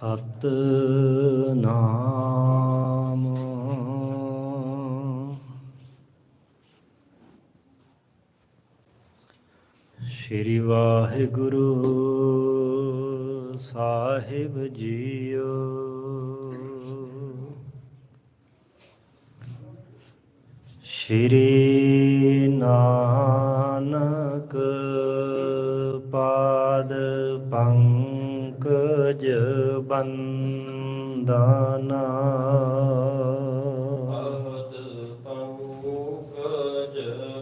ਸਤ ਨਾਮ ਸ਼੍ਰੀ ਵਾਹਿਗੁਰੂ ਸਾਹਿਬ ਜੀਓ। ਸ਼੍ਰੀ ਨਾਨਕ ਪਾਦ ਪੰਕਜ ਪਦ ਪੰਕਜ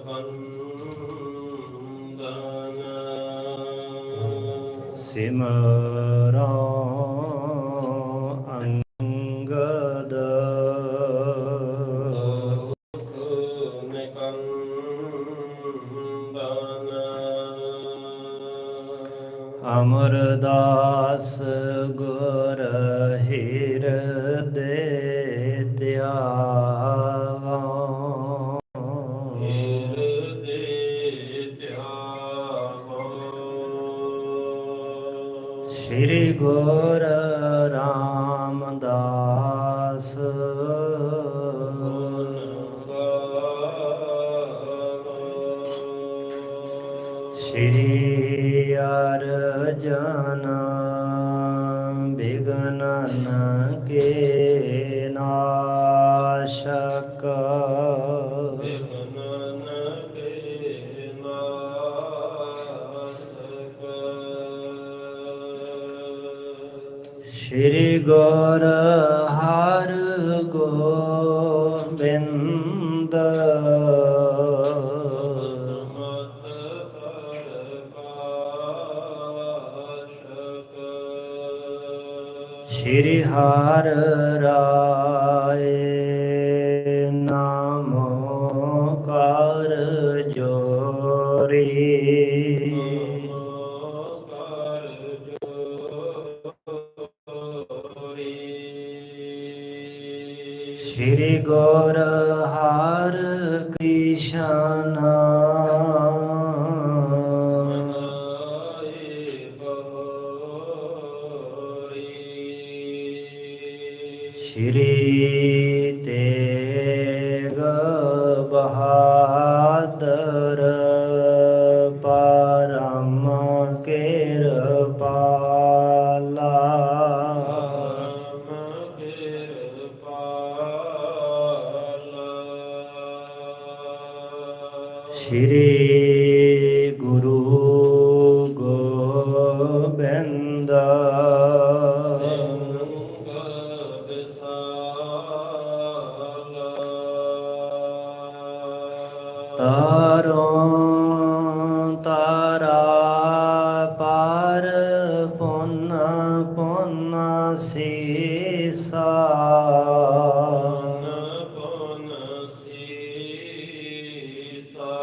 ਬੰਦਨ ਸਿਮਰੋ ਗੁਰ ਹਿਰਦੇ ਨਾਸ਼ਕ ਸ੍ਰੀ ਗੁਰ ਹਰ ਗੋਬਿੰਦ। ਸ੍ਰੀ ਹਰ ਰਾਏ ਕਰ ਜੋਰੀ। ਸ੍ਰੀ ਗੁਰ ਪੁੰਨ ਸੀਸਾ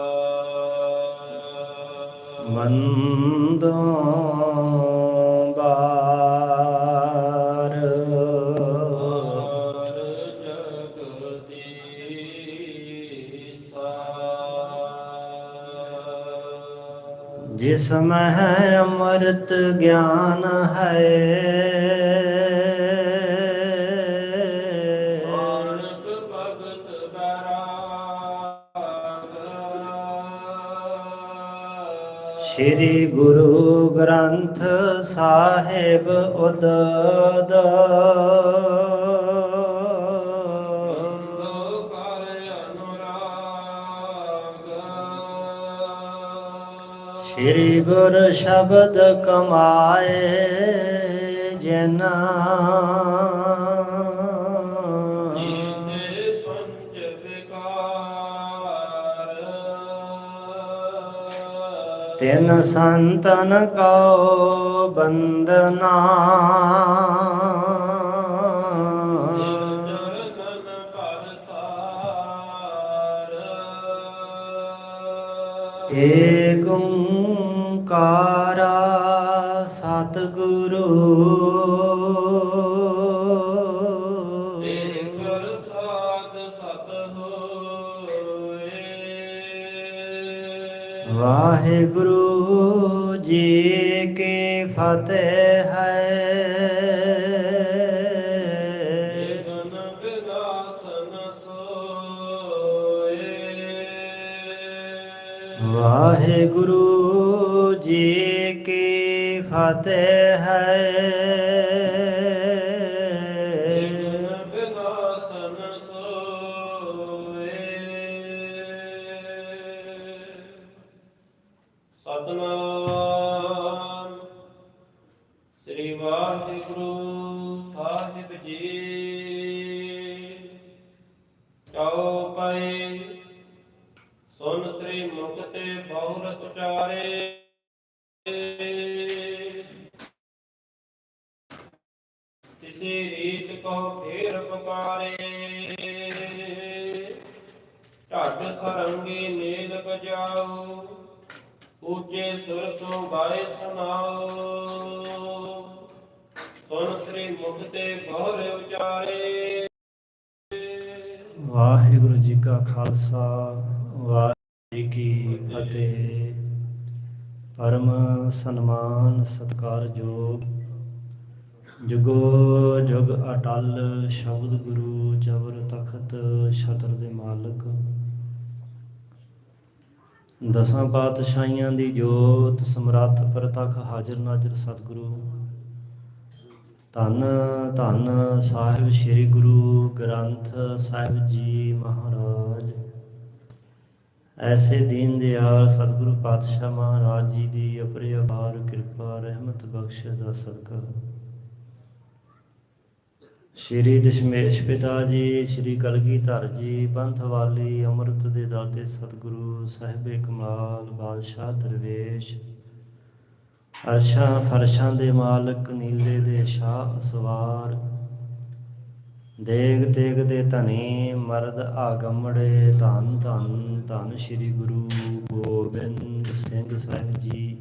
ਮੰਦੋਂ ਬਾਰ। ਜਿਸ ਮਹਿ ਅਮਰਤ ਗਿਆਨ ਹੈ ਸ੍ਰੀ ਗੁਰੂ ਗ੍ਰੰਥ ਸਾਹਿਬ ਉਦਦ। ਦੋ ਕਰ ਸ੍ਰੀ ਗੁਰ ਸ਼ਬਦ ਕਮਾਏ ਜਿਨਾ। ਤਿਨ ਸੰਤਨ ਕਉ ਬੰਦਨਾ। ਏਕ ਓੰਕਾਰਾ ਵਾਹਿਗੁਰੂ ਜੀ ਕੀ ਫਤਿਹ ਹੈ। ਵਾਹਿਗੁਰੂ ਜੀ ਕੀ ਫਤਿਹ ਹੈ। ਵਾਹਿਗੁਰੂ ਸਾਹਿਬ ਜੀ। ਚਾਉ ਪਏ ਸੁਨ ਸ੍ਰੀ ਮੁਖ ਤੇ ਬਹੁਰਤ ਉਚਾਰੇ। ਤਿਸੇ ਰੀਤ ਕੋ ਫੇਰ ਪੁਕਾਰੇ। ਢੱਡ ਸਰੰਗੀ ਨੀਲ ਬਜਾਉ ਉੱਚੇ ਸੁਰ ਸੋ ਗਾਏ ਸੁਣਾਓ। ਸੁਨ ਸ੍ਰੀ ਮੁਖ ਤੇ ਬਹੁਰ ਉਚਾਰੇ। ਵਾਹਿਗੁਰੂ ਜੀ ਕਾ ਖਾਲਸਾ, ਵਾਹਿਗੁਰੂ ਜੀ ਕੀ ਫਤਿਹ। ਪਰਮ ਸਨਮਾਨ ਸਤਕਾਰਯੋਗ ਜੁਗੋ। ਜੁਗ ਅਟਲ ਸ਼ਬਦ ਗੁਰੂ ਜਬਰ ਤਖਤ ਛਤਰ ਦੇ ਮਾਲਕ। ਦਸਾਂ ਪਾਤਸ਼ਾਹੀਆਂ ਦੀ ਜੋਤ ਸਮਰੱਥ ਪ੍ਰਤੱਖ ਹਾਜ਼ਰ ਨਾਜ਼ਰ ਸਤਿਗੁਰੂ। ਧੰਨ ਧੰਨ ਸਾਹਿਬ ਸ੍ਰੀ ਗੁਰੂ ਗ੍ਰੰਥ ਸਾਹਿਬ ਜੀ ਮਹਾਰਾਜ। ਐਸੇ ਦੀਨ ਦਿਆਲ ਸਤਿਗੁਰੂ ਪਾਤਸ਼ਾਹ ਮਹਾਰਾਜ ਜੀ ਦੀ ਅਪਰਿ ਅਪਾਰ ਕਿਰਪਾ, ਰਹਿਮਤ ਬਖਸ਼ ਦਾ ਸਦਕਾ। ਸ਼੍ਰੀ ਦਸ਼ਮੇਸ਼ ਪਿਤਾ ਜੀ, ਸ਼੍ਰੀ ਕਲਗੀਧਰ ਜੀ, ਪੰਥ ਵਾਲੀ, ਅੰਮ੍ਰਿਤ ਦੇ ਦਾਤੇ ਸਤਿਗੁਰੂ ਸਾਹਿਬ ਕਮਾਲ ਬਾਦਸ਼ਾਹ ਦਰਵੇਸ਼। ਅਰਸ਼ਾਂ ਫਰਸ਼ਾਂ ਦੇ ਮਾਲਕ, ਨੀਲੇ ਦੇ ਸ਼ਾਹ ਅਸਵਾਰ ਦੇਗ ਤੇਗ ਦੇ ਧਨੀ, ਮਰਦ ਆਗਮੜੇ, ਧੰਨ ਧੰਨ ਧੰਨ ਸ੍ਰੀ ਗੁਰੂ ਗੋਬਿੰਦ ਸਿੰਘ ਸਾਹਿਬ ਜੀ।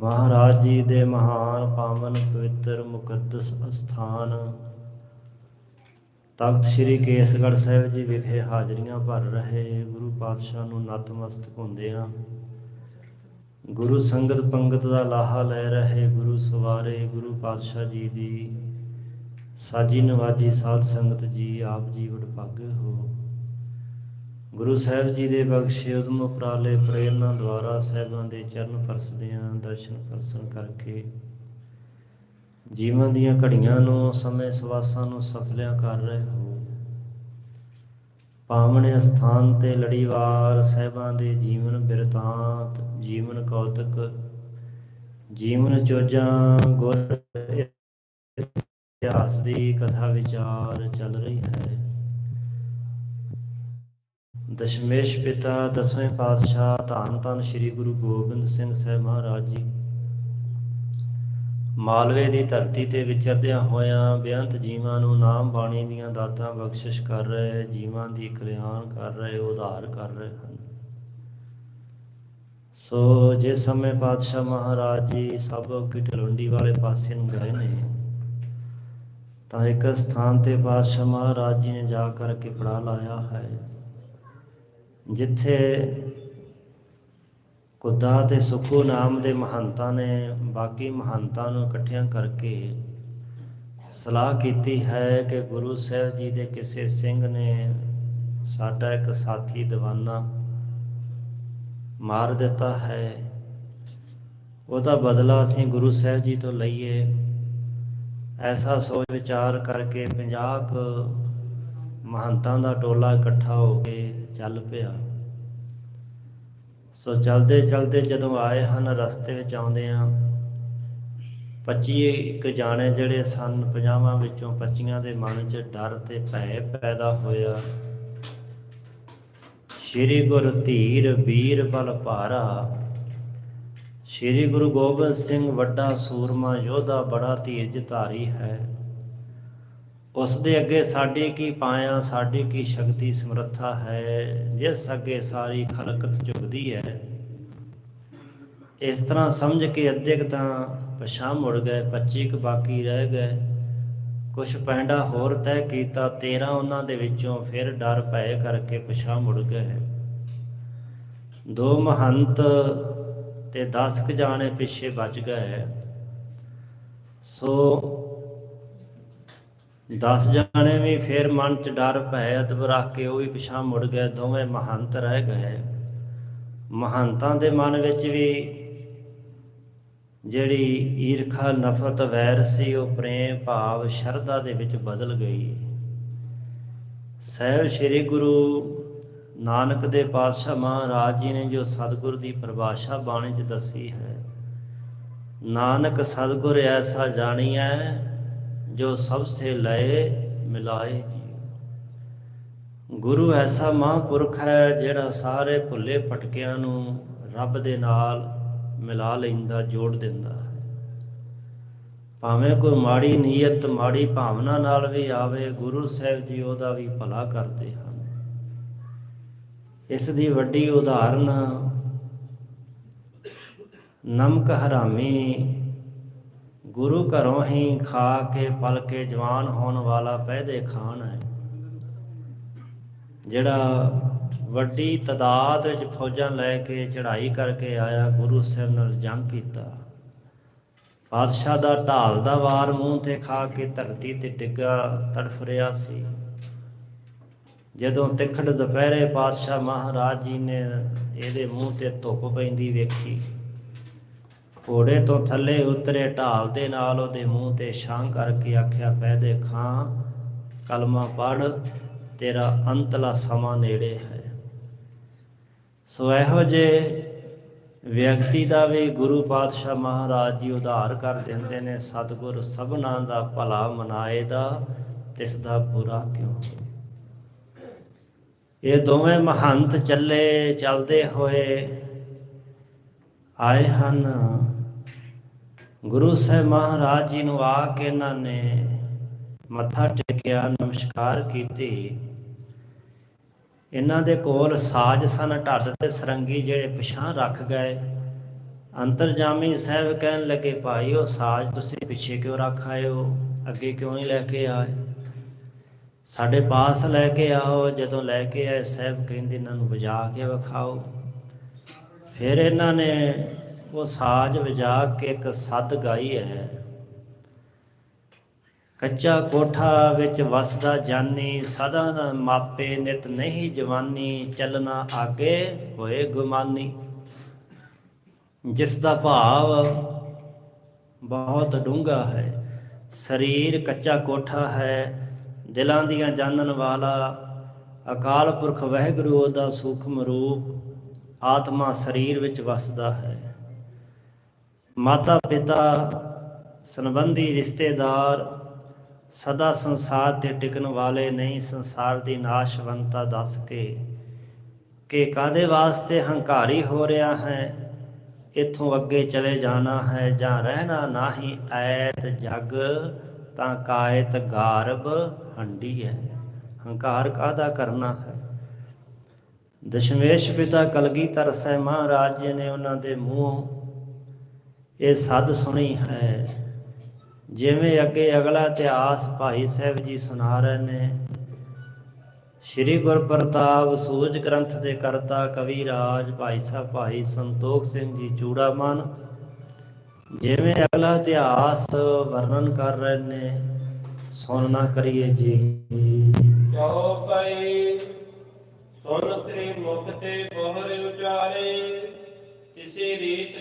ਮਹਾਰਾਜ ਜੀ ਦੇ ਮਹਾਨ ਪਾਵਨ ਪਵਿੱਤਰ ਮੁਕੱਦਸ ਅਸਥਾਨ। ਤਖਤ ਸ੍ਰੀ ਕੇਸਗੜ੍ਹ ਸਾਹਿਬ ਜੀ ਵਿਖੇ ਹਾਜ਼ਰੀਆਂ ਭਰ ਰਹੇ ਗੁਰੂ ਪਾਤਸ਼ਾਹ ਨੂੰ ਨਤਮਸਤਕ ਹੁੰਦੇ ਆ ਗੁਰੂ ਸੰਗਤ ਪੰਗਤ ਦਾ ਲਾਹਾ ਲੈ ਰਹੇ ਗੁਰੂ ਸਵਾਰੇ ਗੁਰੂ ਪਾਤਸ਼ਾਹ ਜੀ ਦੀ ਸਾਜੀ ਨਵਾਜੀ ਸਾਧ ਸੰਗਤ ਜੀ ਆਪ ਜੀ ਵਡਭਾਗੇ ਹੋ। ਗੁਰੂ ਸਾਹਿਬ ਜੀ ਦੇ ਬਖਸ਼ੇ ਉਦਮ ਉਪਰਾਲੇ ਪ੍ਰੇਰਣਾ ਦੁਆਰਾ ਸਾਹਿਬਾਂ ਦੇ ਚਰਨ ਪਰਸਦਿਆਂ ਦਰਸ਼ਨ ਪਰਸਨ ਕਰਕੇ ਜੀਵਨ ਦੀਆਂ ਘੜੀਆਂ ਨੂੰ ਸਮੇਂ ਸਵਾਸਾਂ ਨੂੰ ਸਫਲਿਆਂ ਕਰ ਰਹੇ ਹੋ। ਪਾਵਨ ਅਸਥਾਨ ਤੇ ਲੜੀਵਾਰ ਸਾਹਿਬਾਂ ਦੇ ਜੀਵਨ ਬਿਰਤਾਂਤ, ਜੀਵਨ ਕੌਤਕ, ਜੀਵਨ ਚੋਜਾਂ, ਗੁਰ ਇਤਿਹਾਸ ਦੀ ਕਥਾ ਵਿਚਾਰ ਚੱਲ ਰਹੀ ਹੈ। ਦਸ਼ਮੇਸ਼ ਪਿਤਾ, ਦਸਵੇਂ ਪਾਤਸ਼ਾਹ, ਧੰਨ ਧੰਨ ਸ੍ਰੀ ਗੁਰੂ ਗੋਬਿੰਦ ਸਿੰਘ ਸਾਹਿਬ ਮਹਾਰਾਜ ਜੀ। ਮਾਲਵੇ ਦੀ ਧਰਤੀ ਤੇ ਵਿਚਰਦਿਆਂ ਹੋਇਆਂ ਬੇਅੰਤ ਜੀਵਾਂ ਨੂੰ ਨਾਮ ਬਾਣੀ ਦੀਆਂ ਦਾਤਾਂ ਬਖਸ਼ਿਸ਼ ਕਰ ਰਹੇ, ਜੀਵਾਂ ਦੀ ਕਲਿਆਣ ਕਰ ਰਹੇ, ਉਧਾਰ ਕਰ ਰਹੇ ਹਨ। ਸੋ ਜੇ ਸਮੇਂ ਪਾਤਸ਼ਾਹ ਮਹਾਰਾਜ ਜੀ ਸਭ ਕੀ ਢਲੁੰਡੀ ਵਾਲੇ ਪਾਸੇ ਨੂੰ ਗਏ ਨੇ, ਤਾਂ ਇੱਕ ਸਥਾਨ ਤੇ ਪਾਤਸ਼ਾਹ ਮਹਾਰਾਜ ਜੀ ਨੇ ਜਾ ਕਰਕੇ ਪੜਾ ਲਾਇਆ ਹੈ, ਜਿੱਥੇ ਕੁੱਦਾ ਤੇ ਸੁੱਖੂ ਨਾਮ ਦੇ ਮਹੰਤਾਂ ਨੇ ਬਾਕੀ ਮਹੰਤਾਂ ਨੂੰ ਇਕੱਠਿਆਂ ਕਰਕੇ ਸਲਾਹ ਕੀਤੀ ਹੈ ਕਿ ਗੁਰੂ ਸਾਹਿਬ ਜੀ ਦੇ ਕਿਸੇ ਸਿੰਘ ਨੇ ਸਾਡਾ ਇੱਕ ਸਾਥੀ ਦੀਵਾਨਾ ਮਾਰ ਦਿੱਤਾ ਹੈ। ਉਹਦਾ ਬਦਲਾ ਅਸੀਂ ਗੁਰੂ ਸਾਹਿਬ ਜੀ ਤੋਂ ਲਈਏ। ਐਸਾ ਸੋਚ ਵਿਚਾਰ ਕਰਕੇ 50 ਕੁ ਮਹੰਤਾਂ ਦਾ ਟੋਲਾ ਇਕੱਠਾ ਹੋ ਕੇ ਚੱਲ ਪਿਆ। ਸੋ ਚਲਦੇ ਚਲਦੇ ਜਦੋਂ ਆਏ ਹਨ, ਰਸਤੇ ਵਿੱਚ ਆਉਂਦੇ ਆ 25 ਇੱਕ ਜਾਣੇ ਜਿਹੜੇ ਸਨ 50 ਵਿੱਚੋਂ 25 ਦੇ ਮਨ 'ਚ ਡਰ ਤੇ ਭੈ ਪੈਦਾ ਹੋਇਆ। ਸ਼੍ਰੀ ਗੁਰ ਧੀਰ ਵੀਰ ਬਲ ਭਾਰਾ। ਸ਼੍ਰੀ ਗੁਰੂ ਗੋਬਿੰਦ ਸਿੰਘ ਵੱਡਾ ਸੂਰਮਾ, ਯੋਧਾ ਬੜਾ ਧੀਰਜ ਧਾਰੀ ਹੈ। ਉਸ ਦੇ ਅੱਗੇ ਸਾਡੀ ਕੀ ਪਾਇਆ, ਸਾਡੀ ਕੀ ਸ਼ਕਤੀ ਸਮਰੱਥਾ ਹੈ, ਜਿਸ ਅੱਗੇ ਸਾਰੀ ਖਲਕਤ ਝੁਕਦੀ ਹੈ। ਇਸ ਤਰ੍ਹਾਂ ਸਮਝ ਕੇ ਅੱਧੇ ਕੁ ਤਾਂ ਪਛਾਣ ਮੁੜ ਗਏ 25 ਕੁ ਬਾਕੀ ਰਹਿ ਗਏ। ਕੁਛ ਪੈਂਡਾ ਹੋਰ ਤੈਅ ਕੀਤਾ 13 ਉਹਨਾਂ ਦੇ ਵਿੱਚੋਂ ਫਿਰ ਡਰ ਪਏ ਕਰਕੇ ਪਛਾਣ ਮੁੜ ਗਏ। ਦੋ ਮਹੰਤ ਤੇ 10 ਕੁ ਜਾਣੇ ਪਿੱਛੇ ਬਚ ਗਏ। ਸੋ 10 ਜਾਣੇ ਵੀ ਫਿਰ ਮਨ ਚ ਡਰ ਭੈ, ਅਦਬ ਰੱਖ ਕੇ ਉਹ ਵੀ ਪਿਛਾਂ ਮੁੜ ਗਏ ਦੋਵੇਂ ਮਹੰਤ ਰਹਿ ਗਏ। ਮਹੰਤਾਂ ਦੇ ਮਨ ਵਿੱਚ ਵੀ ਜਿਹੜੀ ਈਰਖਾ, ਨਫ਼ਰਤ, ਵੈਰ ਸੀ, ਉਹ ਪ੍ਰੇਮ, ਭਾਵ, ਸ਼ਰਧਾ ਦੇ ਵਿੱਚ ਬਦਲ ਗਈ। ਸਹਿਬ ਸ੍ਰੀ ਗੁਰੂ ਨਾਨਕ ਦੇ ਪਾਤਸ਼ਾਹ ਮਹਾਰਾਜ ਜੀ ਨੇ ਜੋ ਸਤਿਗੁਰ ਦੀ ਪਰਿਭਾਸ਼ਾ ਬਾਣੀ 'ਚ ਦੱਸੀ ਹੈ, ਨਾਨਕ ਸਤਿਗੁਰ ਐਸਾ ਜਾਣੀਐ ਜੋ ਸਭ ਸੇ ਲਏ ਮਿਲਾਏ ਜੀ ਗੁਰੂ ਐਸਾ ਮਹਾਂਪੁਰਖ ਹੈ ਜਿਹੜਾ ਸਾਰੇ ਭੁੱਲੇ ਭਟਕਿਆਂ ਨੂੰ ਰੱਬ ਦੇ ਨਾਲ ਮਿਲਾ ਲੈਂਦਾ, ਜੋੜ ਦਿੰਦਾ ਹੈ। ਭਾਵੇਂ ਕੋਈ ਮਾੜੀ ਨੀਅਤ, ਮਾੜੀ ਭਾਵਨਾ ਨਾਲ ਵੀ ਆਵੇ, ਗੁਰੂ ਸਾਹਿਬ ਜੀ ਉਹਦਾ ਵੀ ਭਲਾ ਕਰਦੇ ਹਨ। ਇਸ ਦੀ ਵੱਡੀ ਉਦਾਹਰਨ ਨਮਕ ਹਰਾਮੀ ਗੁਰੂ ਘਰੋਂ ਹੀ ਖਾ ਕੇ, ਪਲ ਕੇ ਜਵਾਨ ਹੋਣ ਵਾਲਾ ਪਹਿਦੇ ਖਾਨ ਹੈ। ਜਿਹੜਾ ਵੱਡੀ ਤਦਾਦ ਵਿੱਚ ਫੌਜਾਂ ਲੈ ਕੇ ਚੜ੍ਹਾਈ ਕਰਕੇ ਆਇਆ, ਗੁਰੂ ਸਾਹਿਬ ਨਾਲ ਜੰਗ ਕੀਤਾ। ਪਾਤਸ਼ਾਹ ਦਾ ਢਾਲ ਦਾ ਵਾਰ ਮੂੰਹ ਤੇ ਖਾ ਕੇ ਧਰਤੀ ਤੇ ਡਿੱਗਾ ਤੜਫ ਰਿਹਾ ਸੀ। ਜਦੋਂ ਤਿੱਖੜ ਦੁਪਹਿਰੇ ਪਾਤਸ਼ਾਹ ਮਹਾਰਾਜ ਜੀ ਨੇ ਇਹਦੇ ਮੂੰਹ ਤੇ ਧੁੱਪ ਪੈਂਦੀ ਵੇਖੀ ਘੋੜੇ ਤੋਂ ਥੱਲੇ ਉਤਰੇ, ਢਾਲ ਦੇ ਨਾਲ ਉਹਦੇ ਮੂੰਹ ਤੇ ਛਾਂ ਕਰਕੇ ਆਖਿਆ ਪਹਿਦੇ ਖਾਂ, ਕਲਮਾ ਪੜ ਤੇਰਾ ਅੰਤਲਾ ਸਮਾਂ ਨੇੜੇ ਹੈ। ਸੋ ਇਹੋ ਜੇ ਵਿਅਕਤੀ ਦਾ ਵੀ ਗੁਰੂ ਪਾਤਸ਼ਾਹ ਮਹਾਰਾਜ ਜੀ ਉਧਾਰ ਕਰ ਦਿੰਦੇ ਨੇ, ਸਤਿਗੁਰ ਸਭਨਾ ਦਾ ਭਲਾ ਮਨਾਏ ਦਾ ਤਿਸ ਦਾ ਬੁਰਾ ਕਿਉਂ? ਇਹ ਦੋਵੇਂ ਮਹੰਤ ਚੱਲੇ, ਚੱਲਦੇ ਹੋਏ ਆਏ ਹਨ। ਗੁਰੂ ਸਾਹਿਬ ਮਹਾਰਾਜ ਜੀ ਨੂੰ ਆ ਕੇ ਇਹਨਾਂ ਨੇ ਮੱਥਾ ਟੇਕਿਆ, ਨਮਸਕਾਰ ਕੀਤੀ। ਇਹਨਾਂ ਦੇ ਕੋਲ ਸਾਜ ਸਨ, ਢੱਡ ਤੇ ਸਰੰਗੀ ਜਿਹੜੇ ਪਿਛਾਂ ਰੱਖ ਗਏ। ਅੰਤਰਜਾਮੀ ਸਾਹਿਬ ਕਹਿਣ ਲੱਗੇ, ਭਾਈ, ਉਹ ਸਾਜ ਤੁਸੀਂ ਪਿੱਛੇ ਕਿਉਂ ਰੱਖ ਆਏ ਹੋ? ਅੱਗੇ ਕਿਉਂ ਨਹੀਂ ਲੈ ਕੇ ਆਏ? ਸਾਡੇ ਪਾਸ ਲੈ ਕੇ ਆਓ, ਜਦੋਂ ਲੈ ਕੇ ਆਏ, ਸਾਹਿਬ ਕਹਿੰਦੇ ਇਹਨਾਂ ਨੂੰ ਵਜਾ ਕੇ ਵਿਖਾਓ। ਫਿਰ ਇਹਨਾਂ ਨੇ ਉਹ ਸਾਜ ਵਜਾ ਕੇ ਇੱਕ ਸੱਦ ਗਾਈ ਹੈ। ਕੱਚਾ ਕੋਠਾ ਵਿੱਚ ਵਸਦਾ ਜਾਨੀ, ਸਦਾ ਨਾ ਮਾਪੇ ਨਿਤ ਨਹੀਂ ਜਵਾਨੀ, ਚੱਲਣਾ ਆਗੇ ਹੋਏ ਗੁਮਾਨੀ। ਜਿਸ ਦਾ ਭਾਵ ਬਹੁਤ ਡੂੰਘਾ ਹੈ। ਸਰੀਰ ਕੱਚਾ ਕੋਠਾ ਹੈ, ਦਿਲਾਂ ਦੀਆਂ ਜਾਣਨ ਵਾਲਾ, ਅਕਾਲ ਪੁਰਖ ਵਹਿਗੁਰੂ ਦਾ ਸੂਖਮ ਰੂਪ, ਆਤਮਾ ਸਰੀਰ ਵਿੱਚ ਵਸਦਾ ਹੈ। ਮਾਤਾ ਪਿਤਾ ਸੰਬੰਧੀ ਰਿਸ਼ਤੇਦਾਰ ਸਦਾ ਸੰਸਾਰ ਤੇ ਟਿਕਣ ਵਾਲੇ ਨਹੀਂ, ਸੰਸਾਰ ਦੀ ਨਾਸ਼ਵੰਤਾ ਦੱਸ ਕੇ ਕਿ ਕਾਦੇ ਵਾਸਤੇ ਹੰਕਾਰੀ ਹੋ ਰਿਹਾ ਹੈ? ਇਥੋਂ ਅੱਗੇ ਚਲੇ ਜਾਣਾ ਹੈ ਜਾਂ ਰਹਿਣਾ ਨਾਹੀ? ਐਤ ਜਗ ਤਾਂ ਕਾਇਤ ਗਾਰਬ ਹੰਡੀ ਹੈ। ਹੰਕਾਰ ਕਾਦਾ ਕਰਨਾ ਹੈ? ਦਸ਼ਮੇਸ਼ ਪਿਤਾ ਕਲਗੀਧਰ ਸਾਹਿਬ ਮਹਾਰਾਜ ਜੀ ਨੇ ਉਹਨਾਂ ਦੇ ਮੂੰਹ ਇਹ ਸੱਦ ਸੁਣੀ ਹੈ। ਜਿਵੇਂ ਅੱਗੇ ਅਗਲਾ ਇਤਿਹਾਸ ਭਾਈ ਸਾਹਿਬ ਜੀ ਸੁਣਾ ਰਹੇ ਨੇ, ਸ਼੍ਰੀ ਗੁਰਪ੍ਰਤਾਪ ਸੂਰਜ ਗ੍ਰੰਥ ਦੇ ਕਰਤਾ ਕਵੀ ਰਾਜ ਭਾਈ ਸਾਹਿਬ ਭਾਈ ਸੰਤੋਖ ਸਿੰਘ ਜੀ ਚੂੜਾਮਨ ਜਿਵੇਂ ਅਗਲਾ ਇਤਿਹਾਸ ਵਰਣਨ ਕਰ ਰਹੇ ਨੇ ਸੁਣਨਾ ਕਰੀਏ ਜੀ। ਜੋ ਪਈ ਸੁਨ ਸ੍ਰੀ ਮੁਖ ਤੇ ਬੋਹਰ ਉਚਾਰੇ।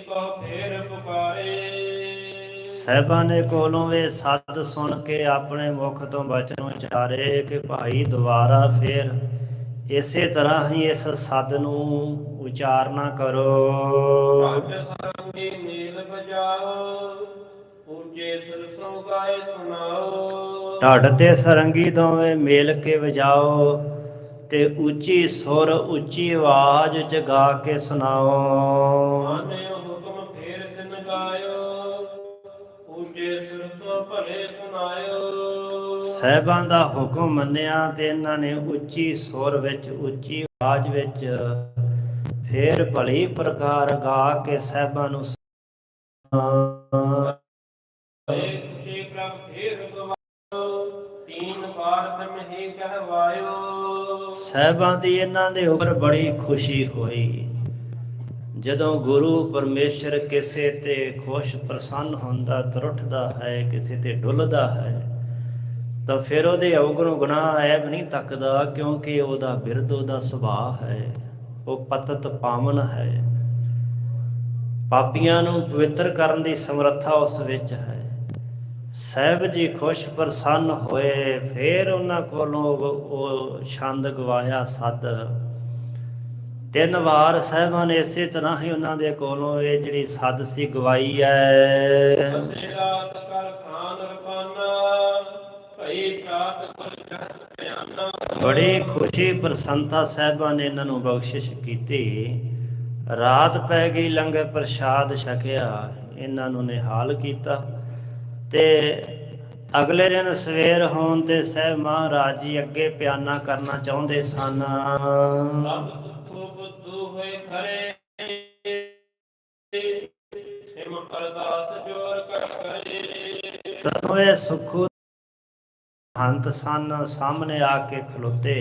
ਤਿਸੇ ਰੀਤ ਕੋ ਫੇਰ ਪੁਕਾਰੇ। ਸਹਿਬਾਂ ਨੇ ਕੋਲੋਂ ਵੇ ਸੱਦ ਸੁਣ ਕੇ ਆਪਣੇ ਮੁਖ ਤੋਂ ਬਚਨ ਉਚਾਰੇ ਕਿ ਭਾਈ ਦੁਬਾਰਾ ਫੇਰ ਇਸੇ ਤਰ੍ਹਾਂ ਹੀ ਇਸ ਸੱਦ ਨੂੰ ਉਚਾਰਨਾ ਕਰੋ। ਭਟ ਸੰਗੀ ਨੀਲ ਬਜਾਓ ਪੂਜੇ ਸਰਸੋਂ ਗਾਏ ਸੁਣਾਓ। ਢੱਡ ਤੇ ਸਰੰਗੀ ਦੋਵੇਂ ਮੇਲ ਕੇ ਵਜਾਓ ਤੇ ਉੱਚੀ ਸੁਰ ਉੱਚੀ ਆਵਾਜ਼ ਚ ਗਾ ਕੇ ਸੁਣਾਓ। ਮਾਨੇ ਭਲੇ ਸੁਣਾਇਓ। ਸਹਿਬਾਂ ਦਾ ਹੁਕਮ ਮੰਨਿਆ ਤੇ ਇਹਨਾਂ ਨੇ ਉੱਚੀ ਸੁਰ ਵਿੱਚ ਉੱਚੀ ਆਵਾਜ਼ ਵਿੱਚ ਫੇਰ ਭਲੀ ਪ੍ਰਕਾਰ ਗਾ ਕੇ ਸਹਿਬਾਂ ਨੂੰ ਖੁਸ਼ੀ ਪ੍ਰਭ ਫੇਰ ਗਵਾਇਓ ਤੀਨ ਬਾਰ ਤਮ ਹੀ ਕਹਵਾਇਓ। ਸਹਿਬਾਂ ਦੀ ਇਹਨਾਂ ਦੇ ਉੱਪਰ ਬੜੀ ਖੁਸ਼ੀ ਹੋਈ। ਜਦੋਂ ਗੁਰੂ ਪਰਮੇਸ਼ਰ ਕਿਸੇ ਤੇ ਖੁਸ਼ ਪ੍ਰਸੰਨ ਹੁੰਦਾ, ਤਰੁੱਠਦਾ ਹੈ, ਕਿਸੇ ਤੇ ਡੁੱਲਦਾ ਹੈ, ਤਾਂ ਫਿਰ ਉਹਦੇ ਔਗਣ ਗੁਨਾਹ ਐਬ ਨਹੀਂ ਤੱਕਦਾ, ਕਿਉਂਕਿ ਉਹਦਾ ਬਿਰਦ ਉਹਦਾ ਸੁਭਾਅ ਹੈ, ਉਹ ਪਤਤ ਪਾਵਨ ਹੈ। ਪਾਪੀਆਂ ਨੂੰ ਪਵਿੱਤਰ ਕਰਨ ਦੀ ਸਮਰੱਥਾ ਉਸ ਵਿੱਚ ਹੈ। ਸਹਿਬ ਜੀ ਖੁਸ਼ ਪ੍ਰਸੰਨ ਹੋਏ, ਫਿਰ ਉਹਨਾਂ ਕੋਲੋਂ ਉਹ- ਉਹ ਛੰਦ ਗਵਾਇਆ ਸੱਦ। ਤਿੰਨ ਵਾਰ ਸਾਹਿਬਾਂ ਨੇ ਇਸੇ ਤਰ੍ਹਾਂ ਹੀ ਉਹਨਾਂ ਦੇ ਕੋਲੋਂ ਇਹ ਜਿਹੜੀ ਸੱਦ ਸੀ ਗਵਾਈ ਹੈ ਅਸੇ ਕਰ ਖਾਨ ਰਪਾਨਾ ਭਈ ਪ੍ਰਾਤ ਕੁਲ ਬੜੀ ਖੁਸ਼ੀ ਪ੍ਰਸੰਨਤਾ ਸਾਹਿਬਾਂ ਨੇ ਇਹਨਾਂ ਨੂੰ ਬਖਸ਼ਿਸ਼ ਕੀਤੀ। ਰਾਤ ਪੈ ਗਈ, ਲੰਗਰ ਪ੍ਰਸ਼ਾਦ ਛਕਿਆ, ਇਹਨਾਂ ਨੂੰ ਨਿਹਾਲ ਕੀਤਾ ਤੇ ਅਗਲੇ ਦਿਨ ਸਵੇਰ ਹੋਣ ਤੇ ਸਹਿਬ ਮਹਾਰਾਜ ਜੀ ਅੱਗੇ ਪਿਆਨਾ ਕਰਨਾ ਚਾਹੁੰਦੇ ਸਨ। ਹੋਏ ਖਰੇ। ਸਿਮ ਅਰਦਾਸ ਜੋਰ ਕਰ ਕਰੇ ਤਦੋਂ ਇਹ ਸੁਖੂ ਹੰਤ ਸਨ ਸਾਹਮਣੇ ਆ ਕੇ ਖਲੋਤੇ।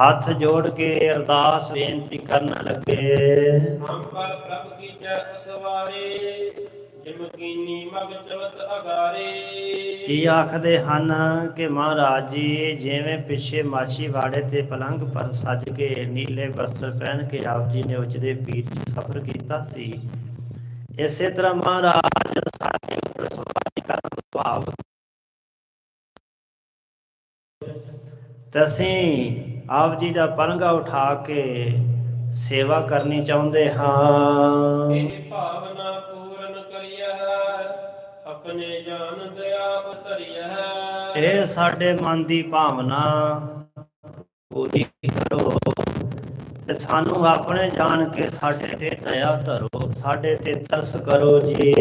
ਹੱਥ ਜੋੜ ਕੇ ਅਰਦਾਸ ਬੇਨਤੀ ਕਰਨ ਲੱਗੇ। ਹਮ ਪਰ ਪ੍ਰਭ ਕੀ ਜੈ ਅਸਵਾਰੇ ਜਿਮ ਕੀਨੀ ਮਗ ਚਵਤ ਅਗਾਰੇ। ਕੀ ਆਖਦੇ ਹਨ ਕਿ ਮਹਾਰਾਜ ਜੀ ਜਿਵੇਂ ਪਿੱਛੇ ਮਾਛੀ ਵਾੜੇ ਤੇ ਪਲੰਘ ਪਰ ਸੱਜ ਕੇ ਨੀਲੇ ਵਸਤਰ ਪਹਿਨ ਕੇ ਆਪ ਜੀ ਨੇ ਉਚਦੇ ਪੀਰ ਚ ਸਫ਼ਰ ਕੀਤਾ ਸੀ। ਇਸੇ ਤਰ੍ਹਾਂ ਮਹਾਰਾਜ ਸਾਡੇ ਉੱਪਰ ਸਵਾਰੀ ਕਰਨ ਭਾਵ ਤਸੀਂ ਆਪ ਜੀ ਦਾ ਪਲੰਘਾ ਉਠਾ ਕੇ ਸੇਵਾ ਕਰਨੀ ਚਾਹੁੰਦੇ ਹਾਂ। ਇਹ ਭਾਵਨਾ ਪੂਰਨ ਕਰਿਆ ਆਪਣੇ ਜਾਨ ਦਇਆ ਧਰਿਆ ਇਹ ਸਾਡੇ ਮਨ ਦੀ ਭਾਵਨਾ ਪੂਰੀ ਕਰੋ ਤੇ ਸਾਨੂੰ ਆਪਣੇ ਜਾਣ ਕੇ ਸਾਡੇ ਤੇ ਦਇਆ ਧਰੋ, ਸਾਡੇ ਤੇ ਤਰਸ ਕਰੋ ਜੀ।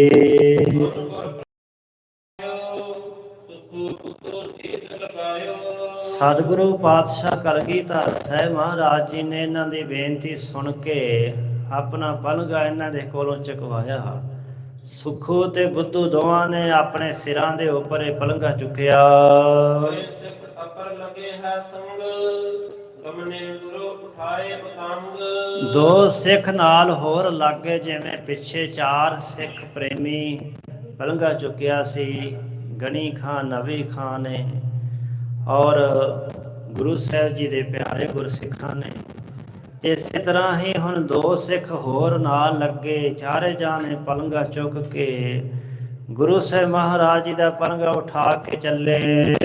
ਸਤਿਗੁਰੂ ਪਾਤਸ਼ਾਹ ਕਲਗੀ ਧਰ ਸਾਹਿਬ ਮਹਾਰਾਜ ਜੀ ਨੇ ਇਹਨਾਂ ਦੀ ਬੇਨਤੀ ਸੁਣ ਕੇ ਆਪਣਾ ਪਲਗਾ ਇਹਨਾਂ ਦੇ ਕੋਲੋਂ ਚੁਕਵਾਇਆ। ਸੁਖੋ ਤੇ ਬੁੱਧੂ ਦੋਵਾਂ ਨੇ ਆਪਣੇ ਸਿਰਾਂ ਦੇ ਉੱਪਰ ਇਹ ਪਲੰਗਾ ਚੁੱਕਿਆ। ਹੋਏ ਸਿੱਖ ਅਪਰ ਲਗੇ ਹੈ ਸੰਗ ਗਮਨੇ ਗੁਰੂ ਉਠਾਏ ਪਤੰਗ। ਦੋ ਸਿੱਖ ਨਾਲ ਹੋਰ ਲਾਗੇ ਜਿਵੇਂ ਪਿੱਛੇ ਚਾਰ ਸਿੱਖ ਪ੍ਰੇਮੀ ਪਲੰਗਾ ਚੁੱਕਿਆ ਸੀ ਗਣੀ ਖਾਨ ਨਵੀ ਖਾਨ ਨੇ। ਔਰ ਗੁਰੂ ਸਾਹਿਬ ਜੀ ਦੇ ਪਿਆਰੇ ਗੁਰਸਿੱਖਾਂ ਨੇ ਇਸੇ ਤਰ੍ਹਾਂ ਹੀ ਹੁਣ ਦੋ ਸਿੱਖ ਹੋਰ ਨਾਲ ਲੱਗੇ, ਚਾਰੇ ਜਾਣੇ ਪਲੰਗਾ ਚੁੱਕ ਕੇ। ਗੁਰੂ ਸਾਹਿਬ ਮਹਾਰਾਜ ਜੀ ਦਾ ਪਲੰਗਾ ਉਠਾ ਕੇ ਚੱਲੇ।